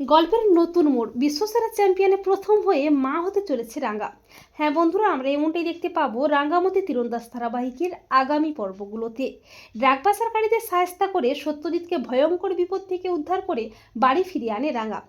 গল্পের নতুন মোড়, বিশ্বসেরা চ্যাম্পিয়নে প্রথম হয়ে মা হতে চলেছে রাঙ্গা। হ্যাঁ বন্ধুরা, আমরা এমনটাই দেখতে পাবো রাঙ্গামতি তীরন্দাজ ধারাবাহিকের আগামী পর্বগুলোতে। ড্রাগ পাচারকারীদের সায়স্তা করে সত্যজিৎকে ভয়ঙ্কর বিপদ থেকে উদ্ধার করে বাড়ি ফিরিয়ে আনে রাঙ্গা।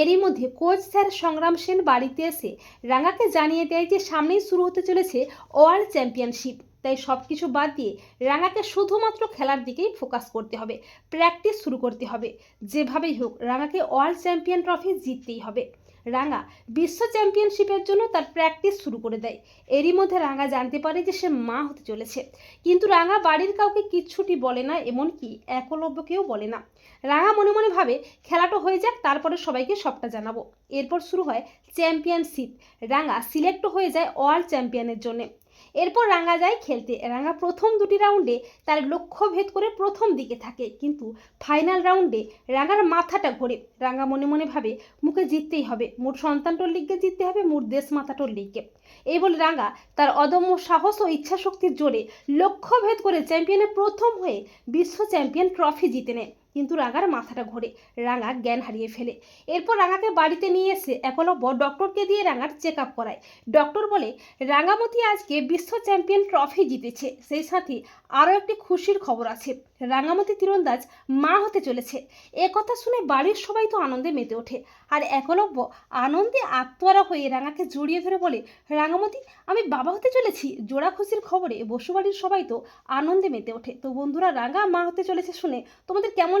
এরই মধ্যে কোচ স্যার সংগ্রাম সেন বাড়িতে এসে রাঙ্গাকে জানিয়ে দেয় যে সামনেই শুরু হতে চলেছে ওয়ার্ল্ড চ্যাম্পিয়নশিপ। তাই সব কিছু বাদ দিয়ে রাঙাকে শুধুমাত্র খেলার দিকেই ফোকাস করতে হবে প্র্যাকটিস শুরু করতে হবে। যেভাবেই হোক, রাঙাকে ওয়ার্ল্ড চ্যাম্পিয়ন ট্রফি জিততেই হবে। রাঙা বিশ্ব চ্যাম্পিয়নশিপের জন্য তার প্র্যাকটিস শুরু করে দেয়। এরই মধ্যে রাঙা জানতে পারে যে সে মা হতে চলেছে। কিন্তু রাঙা বাড়ির কাউকে কিচ্ছুটি বলে না, এমনকি একলব্যকেও বলে না। রাঙা মনে মনে ভাবে, খেলাটা হয়ে যাক, তারপরে সবাইকে সবটা জানাব। এরপর শুরু হয় চ্যাম্পিয়নশিপ রাঙা সিলেক্ট হয়ে যায় ওয়ার্ল্ড চ্যাম্পিয়নের জন্যে। এরপর রাঙা যায় খেলতে। রাঙা প্রথম দুটি রাউন্ডে তার লক্ষ্য ভেদ করে প্রথম দিকে থাকে। কিন্তু ফাইনাল রাউন্ডে রাঙার মাথাটা ঘোরে। রাঙা মনে মনে ভাবে, মুখে জিততেই হবে। মোট সন্তানটোর লিগকে জিততে হবে, মোট দেশ মাতাটোর লিগকে এই বলে রাঙা তার অদম্য সাহস ও ইচ্ছাশক্তির জোরে লক্ষ্য ভেদ করে চ্যাম্পিয়নের প্রথম হয়ে বিশ্ব চ্যাম্পিয়ন ট্রফি জিতে নেয়। কিন্তু রাঙার মাথাটা ঘোরে। রাঙা জ্ঞান হারিয়ে ফেলে। এরপর রাঙাকে বাড়িতে নিয়ে এসে একলব্য ডক্টরকে দিয়ে রাঙার চেক আপ করায়। ডক্টর বলে, রাঙামতি আজকে বিশ্ব চ্যাম্পিয়ন ট্রফি জিতেছে। সেই সাথে আরও একটি খুশির খবর আছে। রাঙামতি তীরন্দাজ মা হতে চলেছে। এ কথা শুনে বাড়ির সবাই তো আনন্দে মেতে ওঠে। আর একলব্য আনন্দে আত্মহারা হয়ে রাঙাকে জড়িয়ে ধরে বলে, রাঙামতি, আমি বাবা হতে চলেছি। জোড়া খুশির খবরে বসুবাড়ির সবাই তো আনন্দে মেতে ওঠে। তো বন্ধুরা, রাঙা মা হতে চলেছে শুনে তোমাদের কেমন